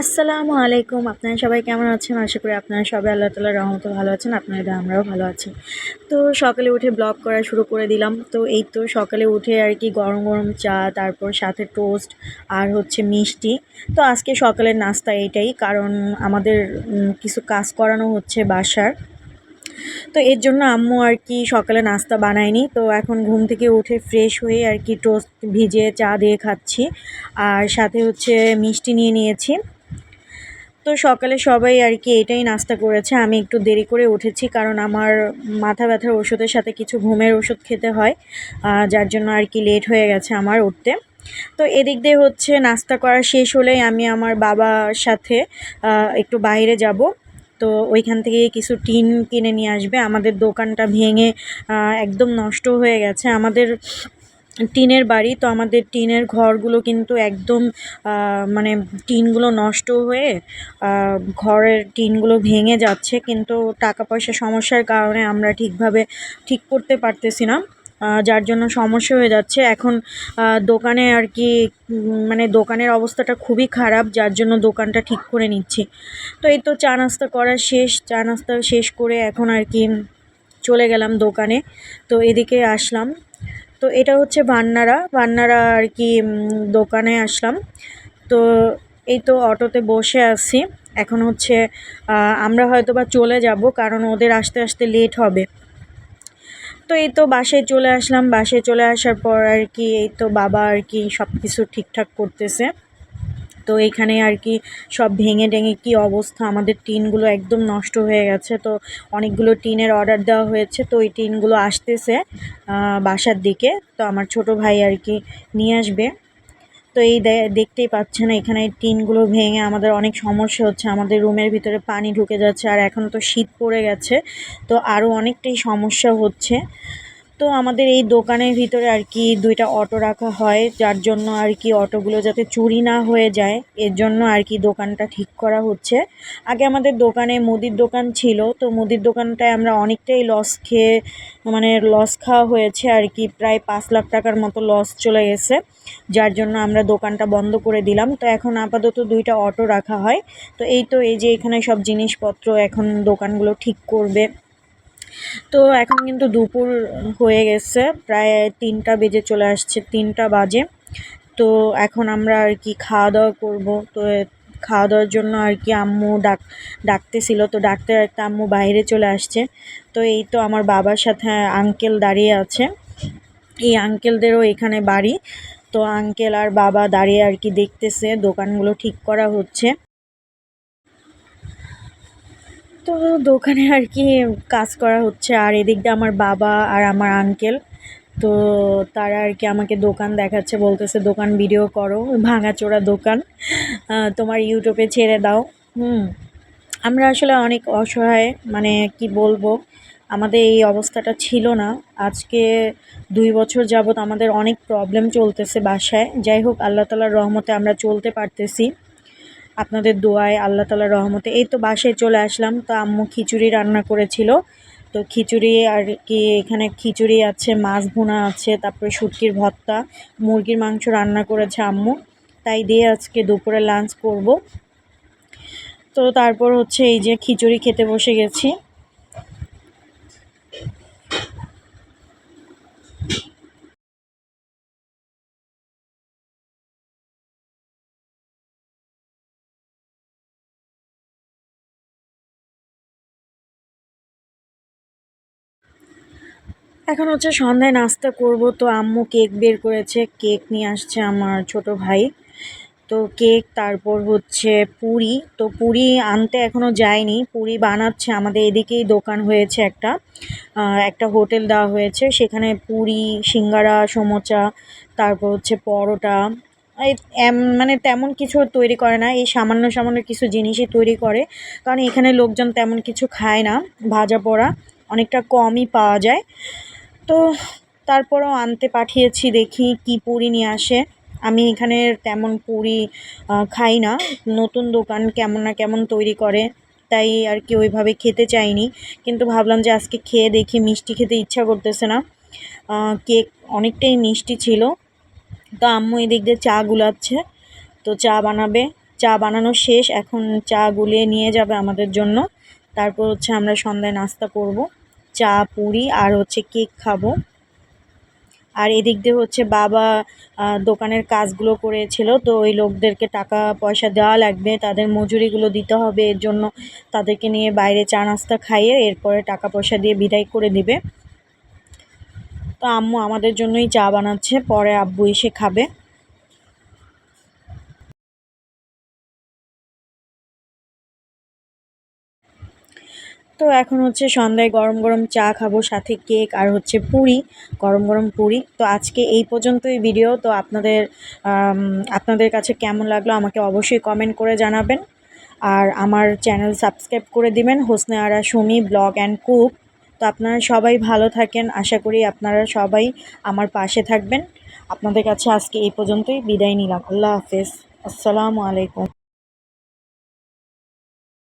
আসসালামু আলাইকুম। আপনারা সবাই কেমন আছেন? আশা করি আপনারা সবাই আল্লাহ তালার রহমতে ভালো আছেন, আপনাদের আমরাও ভালো আছি। তো সকালে উঠে ব্লগ করা শুরু করে দিলাম। তো এই তো সকালে উঠে আর কি গরম গরম চা, তারপর সাথে টোস্ট আর হচ্ছে মিষ্টি। তো আজকে সকালের নাস্তা এইটাই কারণ আমাদের কিছু কাজ করানো হচ্ছে বাসার। তো এর জন্য আম্মু আর কি সকালে নাস্তা বানায়নি। তো এখন ঘুম থেকে উঠে ফ্রেশ হয়ে আর কি টোস্ট ভিজে চা দিয়ে খাচ্ছি। আর সাথে হচ্ছে মিষ্টি নিয়ে নিয়েছি। তো সকালে সবাই আর কি এটাই নাস্তা করেছে। আমি একটু দেরি করে উঠেছি কারণ আমার মাথা ব্যথার ওষুধের সাথে কিছু ঘুমের ওষুধ খেতে হয় যার জন্য আর কি লেট হয়ে গেছে আমার উঠতে। তো এদিক দিয়ে হচ্ছে নাস্তা করা শেষ হলেই আমি আমার বাবার সাথে একটু বাইরে যাব। তো ওইখান থেকে কিছু টিন কিনে নিয়ে আসবে। আমাদের দোকানটা ভেঙে একদম নষ্ট হয়ে গেছে। আমাদের টিনের বাড়ি, তো আমাদের টিনের ঘরগুলো কিন্তু একদম মানে টিনগুলো নষ্ট হয়ে ঘরের টিনগুলো ভেঙে যাচ্ছে। কিন্তু টাকা পয়সা সমস্যার কারণে আমরা ঠিকভাবে ঠিক করতে পারতেছি না যার জন্য সমস্যা হয়ে যাচ্ছে। এখন দোকানে আর কি মানে দোকানের অবস্থাটা খুবই খারাপ, যার জন্য দোকানটা ঠিক করে নিচ্ছি। তো এই তো চা নাস্তা করা শেষ, চা নাস্তা শেষ করে এখন আর কি চলে গেলাম দোকানে। তো এদিকে আসলাম। তো এটা হচ্ছে ভান্নারা ভান্নারা আর কি দোকানে আসলাম। তো এই তো অটোতে বসে আছি। এখন হচ্ছে আমরা হয়তো বা চলে যাব, কারণ ওদের আসতে আসতে লেট হবে। তো এই তো বাসায় চলে আসলাম। বাসায় চলে আসার পর আর কি এই তো বাবা আর কি সব কিছু ঠিকঠাক করতেছে। তো এখানে আর কি সব ভেঙে টেঙে কি অবস্থা? আমাদের টিনগুলো একদম নষ্ট হয়ে গেছে। তো অনেকগুলো টিনের অর্ডার দেওয়া হয়েছে। তো ওই টিনগুলো আসতেছে বাসার দিকে। তো আমার ছোট ভাই আর কি নিয়ে আসবে। তো এই দেখতেই পাচ্ছেন এখানে টিনগুলো ভেঙে আমাদের অনেক সমস্যা হচ্ছে। আমাদের রুমের ভিতরে পানি ঢুকে যাচ্ছে আর এখন তো শীত পড়ে গেছে। তো আরও অনেকটাই সমস্যা হচ্ছে। তো আমাদের এই দোকানের ভিতরে আর কি দুইটা অটো রাখা হয়, যার জন্য আর কি অটোগুলো যাতে চুরি না হয়ে যায়, এর জন্য আর কি দোকানটা ঠিক করা হচ্ছে। আগে আমাদের দোকানে মুদির দোকান ছিল, তো মুদির দোকানটায় আমরা অনেকটাই লস খেয়ে মানে লস খাওয়া হয়েছে আর কি, প্রায় পাঁচ লাখ টাকার মতো লস চলে গেছে, যার জন্য আমরা দোকানটা বন্ধ করে দিলাম। তো এখন আপাতত দুইটা অটো রাখা হয়, তো এই তো এই যে এখানে সব জিনিসপত্র এখন দোকানগুলো ঠিক করবে। তো এখন কিন্তু দুপুর হয়ে গেছে, প্রায় তিনটা বেজে চলে আসছে, তিনটা বাজে। তো এখন আমরা আর কি খাওয়া দাওয়া করব। তো খাওয়া দাওয়ার জন্য আর কি আম্মু ডাক, ডাকতেছিল। তো ডাকতে ডাকতে আম্মু বাইরে চলে আসছে। তো এই তো আমার বাবার সাথে আঙ্কেল দাঁড়িয়ে আছে। এই আঙ্কেলদেরও এখানে বাড়ি। তো আঙ্কেল আর বাবা দাঁড়িয়ে আর কি দেখতেছে, দোকানগুলো ঠিক করা হচ্ছে। তো দোকানে আর কি কাজ করা হচ্ছে। আর এদিক দিয়ে আমার বাবা আর আমার আঙ্কেল তো তারা আর কি আমাকে দোকান দেখাচ্ছে, বলতেছে, দোকান ভিডিও করো, ভাঙাচোরা দোকান। তোমার ইউটিউবে ছেড়ে দাও। হুম। আমরা আসলে অনেক অসহায় মানে কি বলব, আমাদের এই অবস্থাটা ছিল না। আজকে দুই বছর যাবৎ আমাদের অনেক প্রবলেম চলতেছে বাসায়। যাই হোক, আল্লাহ তালার রহমতে আমরা চলতে পারতেছি। আপনাদের দোয়ায় আল্লাহ তালার রহমতে। এই তো বাসায় চলে আসলাম। তো আম্মু খিচুড়ি রান্না করেছিল। তো খিচুড়ি আর কি এখানে খিচুড়ি আছে, মাছ ভুনা আছে, তারপরে শুটকির ভর্তা, মুরগির মাংস রান্না করেছে আম্মু। তাই দিয়ে আজকে দুপুরে লাঞ্চ করব। তো তারপর হচ্ছে এই যে খিচুড়ি খেতে বসে গেছি। এখন হচ্ছে সন্ধ্যায় নাস্তা করব, তো আম্মু কেক বের করেছে, কেক নিয়ে আসছে আমার ছোট ভাই। তো কেক, তারপর হচ্ছে পুরি, তো পুরি আনতে এখনও যায়নি, পুরি বানাচ্ছে, আমাদের এদিকেই দোকান হয়েছে একটা একটা হোটেল দেওয়া হয়েছে, সেখানে পুরি, সিঙ্গারা, সমোচা, তারপর হচ্ছে পরোটা মানে তেমন কিছু তৈরি করে না, এই সামান্য সামান্য কিছু জিনিসই তৈরি করে, কারণ এখানে লোকজন তেমন কিছু খায় না, ভাজা পোড়া, অনেকটা কমই পাওয়া যায়। তো তারপরও আনতে পাঠিয়েছি দেখি কি পুরি নিয়ে আসে। আমি এখানে তেমন পুরি খাই না। নতুন দোকান কেমন না কেমন তৈরি করে, তাই আর কি ওইভাবে খেতে চাইনি। কিন্তু ভাবলাম যে আজকে খেয়ে দেখি, মিষ্টি খেতে ইচ্ছা করতেছে না। কেক অনেকটাই মিষ্টি ছিল। তো আম্মু এদিক দিয়ে চা গুলাচ্ছে, তো চা বানাবে। চা বানানো শেষ, এখন চা গুলিয়ে নিয়ে যাবে আমাদের জন্য। তারপর হচ্ছে আমরা সন্ধ্যায় নাস্তা করব। চা, পুরি আর হচ্ছে কেক খাব। আর এদিক দিয়ে হচ্ছে বাবা দোকানের কাজগুলো করেছিল, তো ওই লোকদেরকে টাকা পয়সা দেওয়া লাগবে, তাদের মজুরিগুলো দিতে হবে, এর জন্য তাদেরকে নিয়ে বাইরে চা নাস্তা খাইয়ে এরপরে টাকা পয়সা দিয়ে বিদায় করে দিবে। তো আম্মু আমাদের জন্যই চা বানাচ্ছে, পরে আব্বু এসে খাবে। তো এখন হচ্ছে সন্ধ্যায় গরম গরম চা খাব, সাথে কেক আর হচ্ছে পুরি, গরম গরম পুরি। তো আজকে এই পর্যন্তই ভিডিও তো আপনাদের আপনাদের কাছে কেমন লাগল আমাকে অবশ্যই কমেন্ট করে জানাবেন। আর আমার চ্যানেল সাবস্ক্রাইব করে দিবেন, Hosne Ara Sumi blog and cook. তো আপনারা সবাই ভালো থাকেন। আশা করি আপনারা সবাই আমার পাশে থাকবেন। আপনাদের কাছে আজকে এই পর্যন্তই বিদায় নিলাম। আল্লাহ হাফেজ। আসসালামু আলাইকুম।